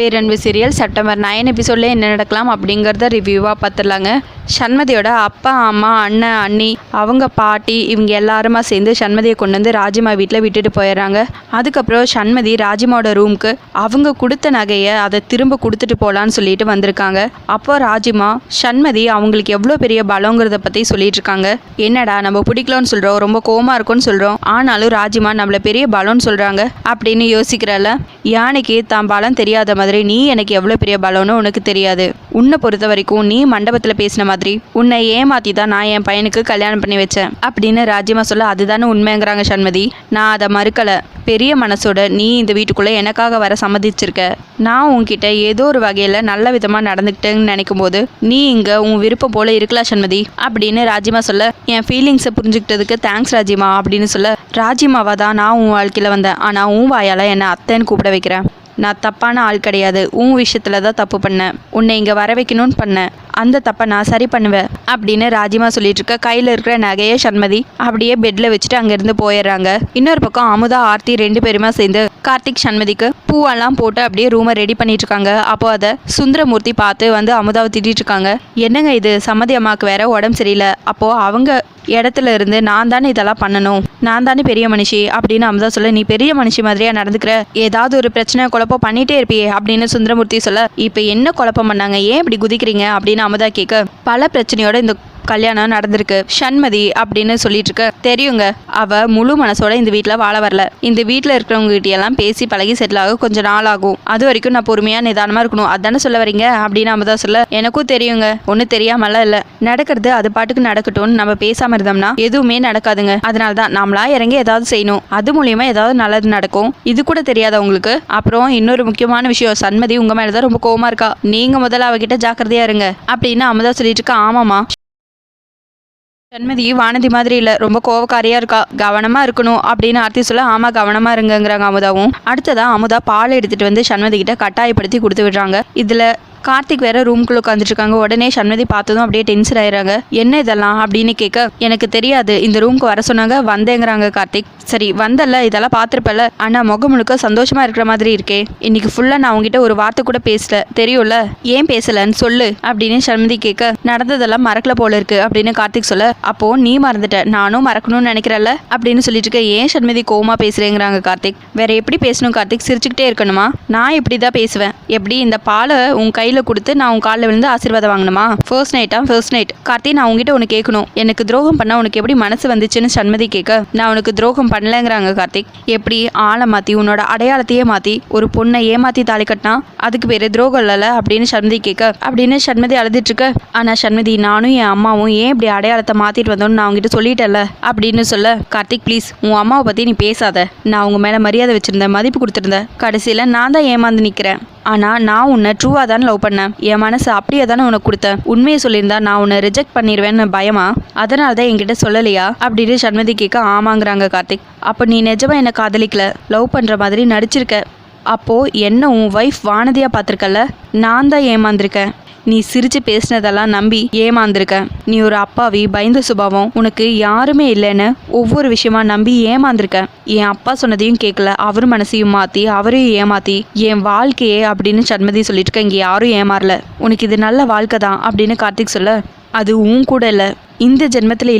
பேரன்பு serial September nine எபிசோடில் என்ன நடக்கலாம் அப்படிங்கிறத ரிவ்யூவாக பார்த்துடலாங்க சண்மதியோட அப்பா அம்மா அண்ணன் அண்ணி அவங்க பாட்டி இவங்க எல்லாருமா சேர்ந்து சண்மதியை கொண்டு வந்து ராஜிமா வீட்டில் விட்டுட்டு போயிடுறாங்க. அதுக்கப்புறம் சண்மதி ராஜிமாவோட ரூமுக்கு அவங்க கொடுத்த நகையை அதை திரும்ப கொடுத்துட்டு போகலான்னு சொல்லிட்டு வந்திருக்காங்க. அப்போ ராஜிமா சண்மதி அவங்களுக்கு எவ்வளோ பெரிய பலங்கிறத பற்றி சொல்லிட்டு இருக்காங்க. என்னடா நம்ம பிடிக்கலன்னு சொல்கிறோம் ரொம்ப கோமா இருக்கும்னு சொல்கிறோம் ஆனாலும் ராஜிமா நம்மளை பெரிய பலம்னு சொல்கிறாங்க அப்படின்னு யோசிக்கிறல்ல. யானைக்கு தான் பலம் தெரியாத மாதிரி நீ எனக்கு எவ்வளோ பெரிய பலம்னு உனக்கு தெரியாது. உன்னை பொறுத்த வரைக்கும் நீ மண்டபத்தில் பேசின மாதிரி உன்னை ஏமாத்தி தான் நான் என் பையனுக்கு கல்யாணம் பண்ணி வச்சேன். அப்படின்னு ராஜ்யமா சொல்ல அதுதானே உண்மைங்கிறாங்க சண்மதி. நான் அதை மறுக்கலை. பெரிய மனசோட நீ இந்த வீட்டுக்குள்ளே எனக்காக வர சம்மதிச்சிருக்க. நான் உன்கிட்ட ஏதோ ஒரு வகையில் நல்ல விதமாக நடந்துக்கிட்டேன்னு நினைக்கும் போது நீ இங்கே உன் விருப்பம் போல இருக்கலாம் சண்மதி? அப்படின்னு ராஜிமா சொல்ல என் ஃபீலிங்ஸை புரிஞ்சுக்கிட்டதுக்கு தேங்க்ஸ் ராஜிமா அப்படின்னு சொல்ல ராஜிமாவா தான் நான் உன் வாழ்க்கையில் வந்தேன். ஆனால் உன் வாயால் என்னை அத்தைன்னு கூப்பிட வைக்கிறேன். நான் தப்பான ஆள் கிடையாது. உன் விஷயத்தில் தான் தப்பு பண்ணேன். உன்னை இங்கே வர வைக்கணும்னு பண்ணேன். அந்த தப்பை நான் சரி பண்ணுவேன் அப்படின்னு ராஜிமா சொல்லிட்டு இருக்க. கையில் இருக்கிற நகையை சண்மதி அப்படியே பெட்டில் வச்சுட்டு அங்கேருந்து போயிடுறாங்க. இன்னொரு பக்கம் அமுதா ஆர்த்தி ரெண்டு பேருமா சேர்ந்து கார்த்திக் சண்மதிக்கு பூவெல்லாம் போட்டு அப்படியே ரூமை ரெடி பண்ணிட்டு இருக்காங்க. அப்போ அதை சுந்தரமூர்த்தி பார்த்து வந்து அமுதாவை திட்டிட்டு இருக்காங்க. என்னங்க இது? சம்மதி அம்மாவுக்கு வேற உடம்பு சரியில்லை. அப்போ அவங்க இடத்துல இருந்து நான் தானே இதெல்லாம் பண்ணணும்? நான் தானே பெரிய மனுஷி? அப்படின்னு அமுதா சொல்ல நீ பெரிய மனுஷி மாதிரியா நடந்துக்கிற? ஏதாவது ஒரு பிரச்சனை குழப்பம் பண்ணிட்டே இருப்பியே அப்படின்னு சுந்தரமூர்த்தி சொல்ல இப்போ என்ன குழப்பம் பண்ணாங்க? ஏன் இப்படி குதிக்கிறீங்க? அப்படின்னு அமுதா கேட்க பல பிரச்சனையோட இந்த கல்யாணம் நடந்திருக்கு. சண்மதி அப்படின்னு சொல்லிட்டு இருக்க தெரியுங்க அவ முழு மனசோட இந்த வீட்டில் வாழ வரல. இந்த வீட்டில் இருக்கிறவங்க கிட்ட எல்லாம் பேசி பழகி செட்டில் ஆக கொஞ்சம் நாள் ஆகும். அது வரைக்கும் நான் பொறுமையாக நிதானமாக இருக்கணும். அதானே சொல்ல வரீங்க? அப்படின்னு அமுதா சொல்ல எனக்கும் தெரியுங்க. ஒன்றும் தெரியாமலாம் இல்லை. நடக்கிறது அது பாட்டுக்கு நடக்கட்டும்னு நம்ம பேசாமல் இருந்தோம்னா எதுவுமே நடக்காதுங்க. அதனால தான் நாமளா இறங்கி ஏதாவது செய்யணும். அது மூலியமா ஏதாவது நல்லது நடக்கும். இது கூட தெரியாத உங்களுக்கு? அப்புறம் இன்னொரு முக்கியமான விஷயம் சண்மதி உங்க மேலதான் ரொம்ப கோவமா இருக்கா. நீங்க முதல்ல அவகிட்ட ஜாக்கிரதையா இருங்க. அப்படின்னு அமுதா சொல்லிட்டு இருக்கா ஆமாமா சண்மதி வானதி மாதிரி இல்லை ரொம்ப கோவக்காரியாக இருக்கா கவனமாக இருக்கணும் அப்படின்னு ஆர்த்தி சொல்ல ஆமாம் கவனமாக இருங்கங்கிறாங்க அமுதாவும். அடுத்ததாக அமுதா பால் எடுத்துகிட்டு வந்து சண்மதி கிட்ட கட்டாயப்படுத்தி கொடுத்து விடுறாங்க. இதில் கார்த்திக் வேற ரூம்குள்ள உட்காந்துருக்காங்க உடனே சண்மதி பார்த்ததும் அப்படியே டென்ஷன் ஆயிடுறாங்க என்ன இதெல்லாம்? அப்படின்னு கேட்க எனக்கு தெரியாது. இந்த ரூம்க்கு வர சொன்னாங்க. வந்தேங்கிறாங்க கார்த்திக். சரி வந்தல்ல. இதெல்லாம் பார்த்துருப்பல ஆனா முகம் முழுக்க சந்தோஷமா இருக்கிற மாதிரி இருக்கே. இன்னைக்கு ஃபுல்லா நான் உங்ககிட்ட ஒரு வார்த்தை கூட பேசல. தெரியும்ல? ஏன் பேசலன்னு சொல்லு. அப்படின்னு சண்மதி கேட்க நடந்ததெல்லாம் மறக்கல போல இருக்கு. அப்படின்னு கார்த்திக் சொல்ல அப்போ நீ மறந்துட்ட. நானும் மறக்கணும்னு நினைக்கிறல்ல? அப்படின்னு சொல்லிட்டு இருக்க ஏன் சண்மதி கோமா பேசுறேங்கிறாங்க கார்த்திக். வேற எப்படி பேசணும் கார்த்திக்? சிரிச்சுக்கிட்டே இருக்கணுமா? நான் இப்படி தான் பேசுவேன். எப்படி இந்த பாலை உன் கை கையில் கொடுத்து நான் உன் காலில் விழுந்து ஆசீர்வாதம் வாங்கணுமா? ஃபர்ஸ்ட் நைட்டா ஃபர்ஸ்ட் நைட் கார்த்தி நான் உங்ககிட்ட உனக்கு கேட்கணும். எனக்கு துரோகம் பண்ண உனக்கு எப்படி மனசு வந்துச்சுன்னு சண்மதி கேட்க. நான் உனக்கு துரோகம் பண்ணலங்கிறாங்க கார்த்திக் எப்படி? ஆளை மாத்தி உன்னோட அடையாளத்தையே மாத்தி ஒரு பொண்ணை ஏமாத்தி தாலி கட்டினா அதுக்கு பேரு துரோகம் இல்லைல்ல? அப்படின்னு சண்மதி கேட்க. அப்படின்னு சண்மதி அழுதுட்டு இருக்க ஆனா சண்மதி நானும் என் அம்மாவும் ஏன் இப்படி அடையாளத்தை மாத்திட்டு வந்தோம்னு நான் உங்ககிட்ட சொல்லிட்டேன்ல? அப்படின்னு சொல்ல கார்த்திக் ப்ளீஸ் உன் அம்மாவை பத்தி நீ பேசாத. நான் உங்க மேல மரியாதை வச்சிருந்தேன் மதிப்பு கொடுத்துருந்தேன். கடைசியில நான் தான் ஏமாந்து நிக்கிறேன். ஆனா நான் உன்னை ட்ரூவா தானே லவ் பண்ணேன். என் மனசு அப்படியே தானே உனக்கு கொடுத்தேன். உண்மையை சொல்லியிருந்தா நான் உன்னை ரிஜெக்ட் பண்ணிடுவேன்னு பயமா? அதனால தான் என்கிட்ட சொல்லலையா? அப்படின்னு சண்மதி கேட்க ஆமாங்கிறாங்க கார்த்திக். அப்போ நீ நிஜமா என்னை காதலிக்கல? லவ் பண்ற மாதிரி நடிச்சிருக்க. அப்போ என்ன உன் ஒய்ஃப் வானதியா பார்த்துருக்கல நான் தான் ஏமாந்திருக்கேன். நீ சிரிச்சு பேசினதெல்லாம் நம்பி ஏமாந்திருக்க. நீ ஒரு அப்பாவி பயந்த சுபாவம் உனக்கு யாருமே இல்லைன்னு ஒவ்வொரு விஷயமா நம்பி ஏமாந்திருக்க. என் அப்பா சொன்னதையும் கேட்கல அவர் மனசையும் மாத்தி அவரையும் ஏமாத்தி என் வாழ்க்கையே அப்படின்னு சண்மதி சொல்லிட்டு இருக்க இங்க யாரும் ஏமாறல. உனக்கு இது நல்ல வாழ்க்கை தான் அப்படின்னு கார்த்திக் சொல்ல அது உன் கூட இல்லை. இந்த ஜென்மத்தில்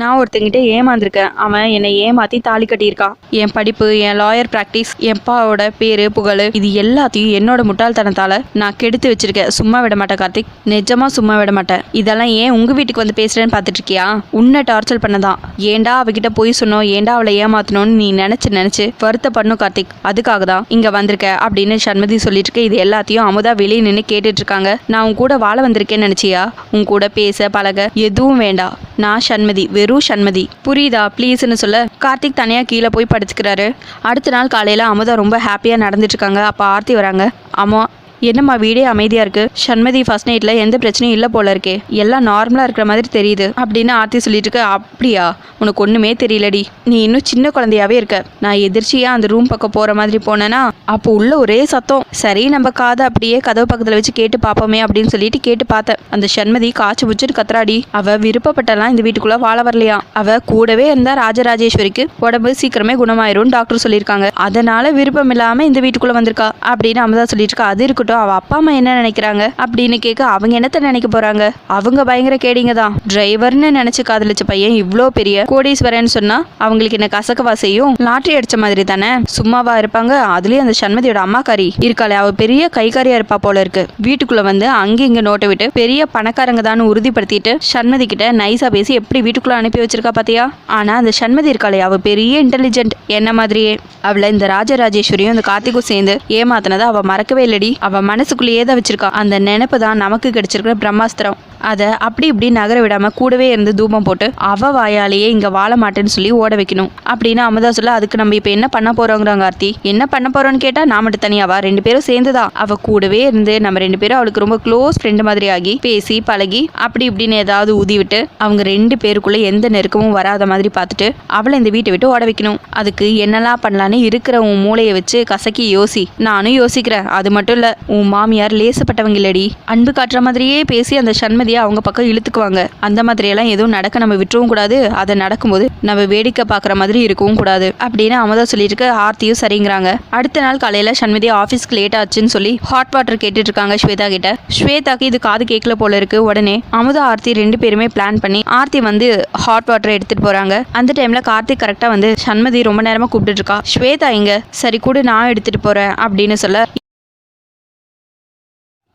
நான் ஒருத்தங்கிட்ட ஏமாந்துருக்கேன். அவன் என்னை ஏமாத்தி தாலி கட்டியிருக்கான் என் படிப்பு என் லாயர் ப்ராக்டிஸ் என் அப்பாவோட பேரு புகழ் இது எல்லாத்தையும் என்னோட முட்டாள்தனத்தால நான் கெடுத்து வச்சிருக்கேன். சும்மா விட மாட்டேன் கார்த்திக். நிஜமா சும்மா விட மாட்டேன். இதெல்லாம் ஏன் உங்க வீட்டுக்கு வந்து பேசுறேன்னு பார்த்துட்டு இருக்கியா உன்னை டார்ச்சர் பண்ணதான். ஏன்டா அவகிட்ட போய் சொன்னோம்? ஏன்டா அவளை ஏமாத்தணும்னு நீ நினைச்சு நினைச்சு வருத்தப்படணும் கார்த்திக். அதுக்காக தான் இங்க வந்திருக்க அப்படின்னு சண்மதி சொல்லிட்டு இருக்க இது எல்லாத்தையும் அமுதா வெளியே நின்று கேட்டுட்டு இருக்காங்க நான் உன் கூட வாழ வந்திருக்கேன்னு நினைச்சியா? உன் கூட பேச பழக எதுவும் வேண்டாம். நான் சண்மதி வெறும் சண்மதி புரியுதா? ப்ளீஸ்னு சொல்ல. கார்த்திக் தனியா கீழே போய் படுத்துக்கிறாரு. அடுத்த நாள் காலையில அமுதா ரொம்ப ஹாப்பியா நடந்துட்டு இருக்காங்க. அப்ப ஆர்த்தி வராங்க. அம்மா என்னம்மா வீடே அமைதியா இருக்கு? சண்மதி ஃபர்ஸ்ட் நைட்ல எந்த பிரச்சனையும் இல்லை போல இருக்கே. எல்லாம் நார்மலா இருக்கிற மாதிரி தெரியுது. அப்படின்னு ஆர்த்தி சொல்லிட்டு இருக்க. அப்படியா? உனக்கு ஒண்ணுமே தெரியலடி. நீ இன்னும் சின்ன குழந்தையாவே இருக்க. நான் எதிர்ச்சியா அந்த ரூம் பக்கம் போற மாதிரி போனேன்னா அப்போ உள்ள ஒரே சத்தம். சரி நம்ம காதை அப்படியே கதவு பக்கத்துல வச்சு கேட்டு பார்ப்போமே அப்படின்னு சொல்லிட்டு கேட்டு பார்த்தேன். அந்த சண்மதி காய்ச்சி புச்சுட்டு கத்துறாடி. அவ விருப்பப்பட்டெல்லாம் இந்த வீட்டுக்குள்ள வாழ வரலையா? அவ கூடவே இருந்தா ராஜராஜேஸ்வரிக்கு உடம்பு சீக்கிரமே குணமாயிரும் டாக்டர் சொல்லியிருக்காங்க. அதனால விருப்பம் இல்லாம இந்த வீட்டுக்குள்ள வந்திருக்கா அப்படின்னு அமதா சொல்லிட்டு இருக்கா. அது இருக்கட்டும். அவ அப்பா அம்மா என்ன நினைக்கிறாங்க அப்படின்னு கேட்க அவங்க என்னத்த நினைக்க போறாங்க? அவங்க பயங்கர கேடிங்க தான். டிரைவர்னு நினைச்சு காதலிச்ச பையன் இவ்வளோ பெரிய கோடீஸ்வரன் சொன்னா அவங்களுக்கு என்ன கசக்கவா செய்யும் லாட்டரி அடிச்ச மாதிரி தானே? சும்மாவா இருப்பாங்க அதுலயும் அந்த சண்மதியோட அம்மாக்காரி இருக்காளே அவ பெரிய கைகாரியா இருப்பா போல இருக்கு. வீட்டுக்குள்ள வந்து அங்க இங்க நோட்டை விட்டு பெரிய பணக்காரங்க தான் உறுதிப்படுத்திட்டு சண்மதி கிட்ட நைஸா பேசி எப்படி வீட்டுக்குள்ள அனுப்பி வச்சிருக்கா பாத்தியா? ஆனா அந்த சண்மதி இருக்காளே அவ பெரிய இன்டெலிஜென்ட் என்ன மாதிரியே? அவளை இந்த ராஜராஜேஸ்வரியும் இந்த கார்த்திக்கும் சேர்ந்து ஏமாத்தினதை அவ மறக்கவே இல்லடி. அவ மனசுக்குள்ளேயே தான் வச்சிருக்கா. அந்த நினைப்பு தான் நமக்கு கிடைச்சிருக்கிற பிரம்மாஸ்திரம். அதை அப்படி இப்படி நகர விடாம கூடவே இருந்து தூபம் போட்டு அவ வாயாலேயே இங்க வாழ மாட்டேன்னு சொல்லி ஓட வைக்கணும். அப்படின்னு அமுதா சொல்ல அதுக்கு நம்ம இப்ப என்ன பண்ண போறோங்கிறாங்க ஆர்த்தி. என்ன பண்ண போறோம்னு கேட்டா நான் மட்டும் தனியாவா ரெண்டு பேரும் சேர்ந்துதான். அவ கூடவே இருந்து நம்ம ரெண்டு பேரும் அவளுக்கு ரொம்ப க்ளோஸ் ஃப்ரெண்டு மாதிரி ஆகி பேசி பழகி அப்படி இப்படின்னு ஏதாவது ஊதி விட்டு அவங்க ரெண்டு பேருக்குள்ள எந்த நெருக்கமும் வராத மாதிரி பார்த்துட்டு அவளை இந்த வீட்டை விட்டு ஓட வைக்கணும். அதுக்கு என்னெல்லாம் பண்ணலான்னு இருக்கிற உன் மூளையை வச்சு கசக்கி யோசி. நானும் யோசிக்கிறேன். அது மட்டும் இல்ல உன் மாமியார் லேசப்பட்டவங்க இல்லடி. அன்பு காட்டுற மாதிரியே பேசி அந்த சண்மதியை அவங்க பக்கம் இழுத்துக்குவாங்க. அந்த மாதிரியெல்லாம் எதுவும் நடக்க நம்ம விட்டுறவும் கூடாது. அதை நடக்கும்போது நம்ம வேடிக்கை பார்க்குற மாதிரி இருக்கவும் கூடாது. அப்படின்னு அமுதா சொல்லியிருக்க. ஆர்த்தியும் சரிங்கிறாங்க. அடுத்த நாள் காலையில் சண்மதி ஆஃபீஸ்க்கு லேட் ஆச்சுன்னு சொல்லி ஹாட் வாட்டர் கேட்டுட்டு இருக்காங்க ஸ்வேதா கிட்ட. ஸ்வேதாக்கு இது காது கேட்கல போல இருக்கு. உடனே அமுதா ஆர்த்தி ரெண்டு பேருமே பிளான் பண்ணி ஆர்த்தி வந்து ஹாட் வாட்டர் எடுத்துட்டு போறாங்க. அந்த டைம்ல கார்த்திக் கரெக்டா வந்து சண்மதி ரொம்ப நேரமா கூப்பிட்டு இருக்கா. ஸ்வேதா இங்க சரி கூட நான் எடுத்துட்டு போறேன் அப்படின்னு சொல்ல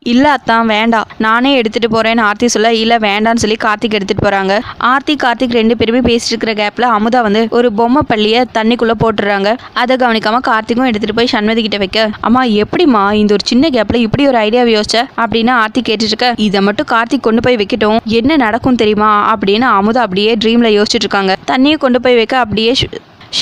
இல்லை அத்தான் வேண்டாம் நானே எடுத்துட்டு போறேன்னு ஆர்த்தி சொல்ல இல்லை வேண்டான்னு சொல்லி கார்த்திக் எடுத்துட்டு போறாங்க. ஆர்த்தி கார்த்திக் ரெண்டு பேருமே பேசிட்டு இருக்கிற கேப்ல அமுதா வந்து ஒரு பொம்மை பள்ளிய தண்ணிக்குள்ள போட்டுறாங்க அதை கவனிக்காம கார்த்திக்கும் எடுத்துட்டு போய் சண்மதி கிட்ட வைக்க அம்மா எப்படிம்மா இந்த ஒரு சின்ன கேப்ல இப்படி ஒரு ஐடியா யோசிச்ச? அப்படின்னு ஆர்த்தி கேட்டுட்டு இருக்க இதை மட்டும் கார்த்திக் கொண்டு போய் வைக்கட்டும். என்ன நடக்கும் தெரியுமா? அப்படின்னு அமுதா அப்படியே ட்ரீம்ல யோசிச்சுட்டு இருக்காங்க. தண்ணியை கொண்டு போய் வைக்க அப்படியே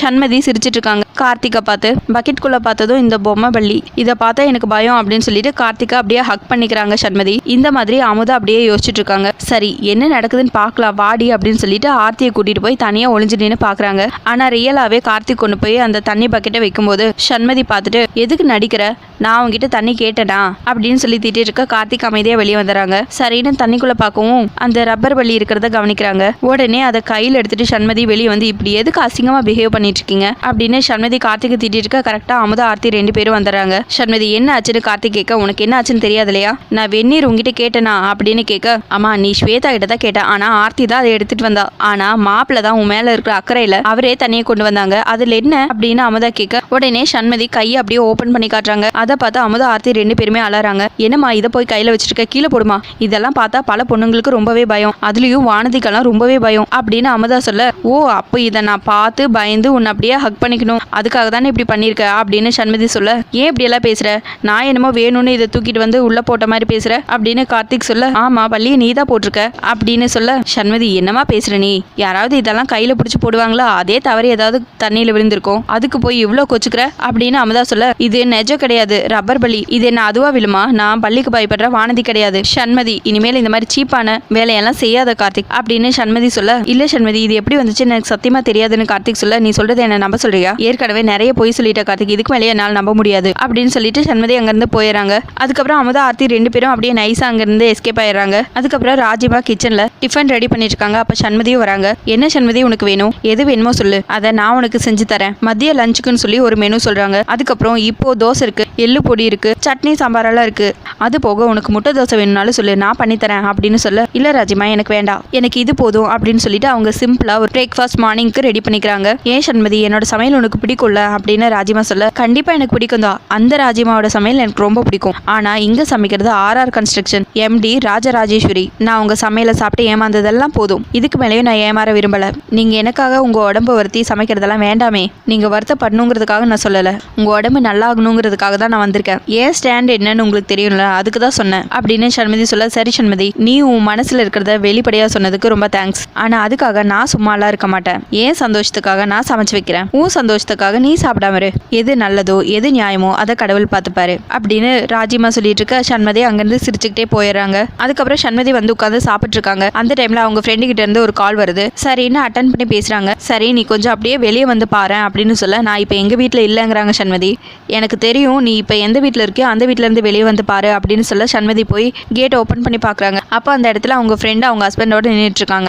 சண்மதி சிரிச்சிட்டு இருக்காங்க. கார்த்திகை பார்த்து பக்கெட்குள்ளே பார்த்ததும் இந்த பொம்மை பள்ளி. இதை பார்த்தா எனக்கு பயம் அப்படின்னு சொல்லிட்டு கார்த்திகா அப்படியே ஹக் பண்ணிக்கிறாங்க சண்மதி. இந்த மாதிரி அமுதா அப்படியே யோசிச்சுட்டு இருக்காங்க. சரி என்ன நடக்குதுன்னு பார்க்கலாம் வாடி அப்படின்னு சொல்லிட்டு ஆர்த்தியை கூட்டிட்டு போய் தனியாக ஒளிஞ்சு நின்று பார்க்குறாங்க ஆனால் ரியலாகவே கார்த்திக் கொண்டு போய் அந்த தண்ணி பக்கெட்டை வைக்கும்போது சண்மதி பார்த்துட்டு எதுக்கு நடிக்கிற? நான் அவங்ககிட்ட தண்ணி கேட்டேனா? அப்படின்னு சொல்லி திட்டிட்டு இருக்க கார்த்திக் அமைதியா வெளியே வந்துடுறாங்க சரின்னு தண்ணிக்குள்ள பார்க்கவும் அந்த ரப்பர் வள்ளி இருக்கிறத கவனிக்கிறாங்க. உடனே அதை கையில் எடுத்துட்டு சண்மதி வெளியே வந்து இப்படி எதுக்கு அசிங்கமா பிஹேவ் பண்ணிட்டு இருக்கீங்க? அப்படின்னு சண்மதி கார்த்திக் திட்டிட்டு இருக்க கரெக்டா அமுதா ஆர்த்தி ரெண்டு பேரும் வந்துடுறாங்க சண்மதி என்ன ஆச்சுன்னு? கார்த்திக் கேட்க உனக்கு என்ன ஆச்சுன்னு தெரியாது இல்லையா நான் வெந்நீர் உங்ககிட்ட கேட்டேனா? அப்படின்னு கேட்க ஆமா நீ ஸ்வேதா கிட்ட தான் கேட்ட ஆனா ஆர்த்தி தான் அதை எடுத்துட்டு வந்தா. ஆனா மாப்பிள்ள தான் உன் மேல இருக்கிற அக்கறையில அவரே தண்ணியை கொண்டு வந்தாங்க. அதுல என்ன? அப்படின்னு அமுதா கேட்க உடனே சண்மதி கையை அப்படியே ஓபன் பண்ணி காட்டுறாங்க. அது பார்த்து அமுதா ஆர்த்தி ரெண்டு பேருமே அலறாங்க என்னம்மா இதை போய் கையில வச்சிருக்க? கீழே போடுமா. இதெல்லாம் பார்த்தா பல பொண்ணுங்களுக்கு ரொம்பவே பயம். அதுலயும் வானதிக்கெல்லாம் ரொம்பவே பயம் அப்படின்னு அமுதா சொல்ல ஓ அப்போ இதை நான் பார்த்து பயந்து உன்னை அப்படியே ஹக் பண்ணிக்கணும். அதுக்காக தானே இப்படி பண்ணியிருக்க அப்படின்னு சண்மதி சொல்ல ஏன் இப்படி எல்லாம் பேசுற? நான் என்னமோ வேணும்னு இதை தூக்கிட்டு வந்து உள்ள போட்ட மாதிரி பேசுற? அப்படின்னு கார்த்திக் சொல்ல ஆமா பள்ளியை நீ தான் போட்டிருக்க. அப்படின்னு சொல்ல சண்மதி என்னமா பேசுற நீ? யாராவது இதெல்லாம் கையில பிடிச்சி போடுவாங்களா? அதே தவறு ஏதாவது தண்ணியில விழுந்திருக்கும். அதுக்கு போய் இவ்வளோ கொச்சுக்கிற? அப்படின்னு அமுதா சொல்ல இது நெஜம் கிடையாது. ரப்பர் பலி. இது என்ன அதுவா விழுமா? நான் பள்ளிக்கு பயப்படுற வானதி கிடையாது. சண்மதி இனிமேல் இந்த மாதிரி சீப்பான வேலையெல்லாம் செய்யாத கார்த்திக் அப்படின்னு சண்மதி சொல்ல இல்ல சண்மதி இது எப்படி வந்துச்சுன்னு எனக்கு சத்தியமா தெரியாதுன்னு கார்த்திக் சொல்ல நீ சொல்றது என்ன நம்ப சொல்றியா? ஏற்கனவே நிறைய பொய் சொல்லிட்ட கார்த்திக் இதுக்கு மேலேயே என்னால் நம்ப முடியாது. அப்படின்னு சொல்லிட்டு சண்மதி அங்கிருந்து போயிடுறாங்க அதுக்கப்புறம் அமுதா ஆர்த்தி ரெண்டு பேரும் அப்படியே நைஸா அங்கிருந்து எஸ்கேப் ஆயிடுறாங்க. அதுக்கப்புறம் ராஜிமா கிச்சன்ல டிஃபன் ரெடி பண்ணிட்டு இருக்காங்க அப்ப சண்மதியும் வராங்க. என்ன சண்மதி உனக்கு வேணும்? எது வேணுமோ சொல்லு. அதை நான் உனக்கு செஞ்சு தரேன். மதிய லஞ்சுக்குன்னு சொல்லி ஒரு மெனு சொல்றாங்க. அதுக்கப்புறம் இப்போ தோசை இருக்கு. எள்ளு பொடி இருக்கு சட்னி சாம்பாரெல்லாம் இருக்கு. அது போக உனக்கு முட்டை தோசை வேணும்னாலும் சொல்லு நான் பண்ணித்தரேன் அப்படின்னு சொல்ல இல்ல ராஜிமா எனக்கு வேண்டாம். எனக்கு இது போதும் அப்படின்னு சொல்லிட்டு அவங்க சிம்பிளா ஒரு பிரேக்ஃபாஸ்ட் மார்னிங்க்கு ரெடி பண்ணிக்கிறாங்க. ஏன் சண்மதி என்னோட சமையல் உனக்கு பிடிக்கும்ல? அப்படின்னு ராஜிமா சொல்ல கண்டிப்பா எனக்கு பிடிக்கும் தான் அந்த ராஜிமாவோட சமையல் எனக்கு ரொம்ப பிடிக்கும். ஆனா இங்க சமைக்கிறது ஆர்ஆர் கன்ஸ்ட்ரக்ஷன் எம்டி ராஜராஜேஸ்வரி. நான் உங்க சமையலை சாப்பிட்டு ஏமாந்ததெல்லாம் போதும். இதுக்கு மேலேயும் நான் ஏமாற விரும்பல. நீங்க எனக்காக உங்க உடம்பு வருத்தி சமைக்கிறதெல்லாம் வேண்டாமே. நீங்க வருத்தப்படணுங்கிறதுக்காக நான் சொல்லல. உங்க உடம்பு நல்லா ஆகணுங்கிறதுக்காக தான் நான் நான் வந்திருக்கேன். ஏன் ஸ்டாண்ட் என்னன்னு உங்களுக்கு தெரியும்ல அதுக்கு தான் சொன்னேன். அப்படின்னு சண்மதி சொல்ல சரி சண்மதி நீ உன் மனசுல இருக்கிறத வெளிப்படையா சொன்னதுக்கு ரொம்ப தேங்க்ஸ் ஆனா அதுக்காக நான் சும்மாலாம் இருக்க மாட்டேன். ஏன் சந்தோஷத்துக்காக நான் சமைச்சு வைக்கிறேன்? உன் சந்தோஷத்துக்காக நீ சாப்பிடாம இரு. எது நல்லதோ எது நியாயமோ அதை கடவுள் பார்த்துப்பாரு. அப்படின்னு ராஜிமா சொல்லிட்டு இருக்க சண்மதி அங்கிருந்து சிரிச்சுக்கிட்டே போயிடுறாங்க. அதுக்கப்புறம் சண்மதி வந்து உட்காந்து சாப்பிட்டு இருக்காங்க. அந்த டைம்ல அவங்க ஃப்ரெண்டு கிட்ட இருந்து ஒரு கால் வருது. சரின்னு அட்டன் பண்ணி பேசுறாங்க? சரி நீ கொஞ்சம் அப்படியே வெளியே வந்து பாரு அப்படின்னு சொல்ல நான் இப்போ எங்க வீட்டில் இல்லைங்கிறாங்க சண்மதி எனக்கு தெரியும் நீ இப்போ எந்த வீட்டில் இருக்கியோ அந்த வீட்டிலேருந்து வெளியே வந்து பாரு அப்படின்னு சொல்ல சண்மதி போய் கேட் ஓப்பன் பண்ணி பார்க்குறாங்க அப்போ அந்த இடத்துல அவங்க ஃப்ரெண்டு அவங்க ஹஸ்பண்டோட நின்றுட்டு இருக்காங்க.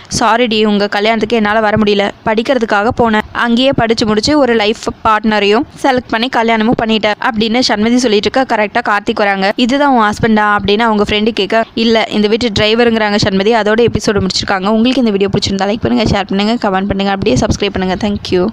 உங்கள் கல்யாணத்துக்கு என்னால் வர முடியல. படிக்கிறதுக்காக போனேன். அங்கேயே படித்து முடிச்சு ஒரு லைஃப் பார்ட்னரையும் செலக்ட் பண்ணி கல்யாணமும் பண்ணிட்டேன் அப்படின்னு சண்மதி சொல்லிட்டு இருக்க கரெக்டாக கார்த்திக் வராங்க. இதுதான் உன் ஹஸ்பண்டா அப்படின்னு அவங்க ஃப்ரெண்டு கேட்க இல்லை இந்த வீட்டு டிரைவருங்கிறாங்க சண்மதி. அதோட எபிசோடு முடிச்சிருக்காங்க. உங்களுக்கு இந்த வீடியோ பிடிச்சிருந்தா லைக் பண்ணுங்கள் ஷேர் பண்ணுங்கள் கமெண்ட் பண்ணுங்கள் அப்படியே சப்ஸ்கிரைப் பண்ணுங்க. தேங்க்யூ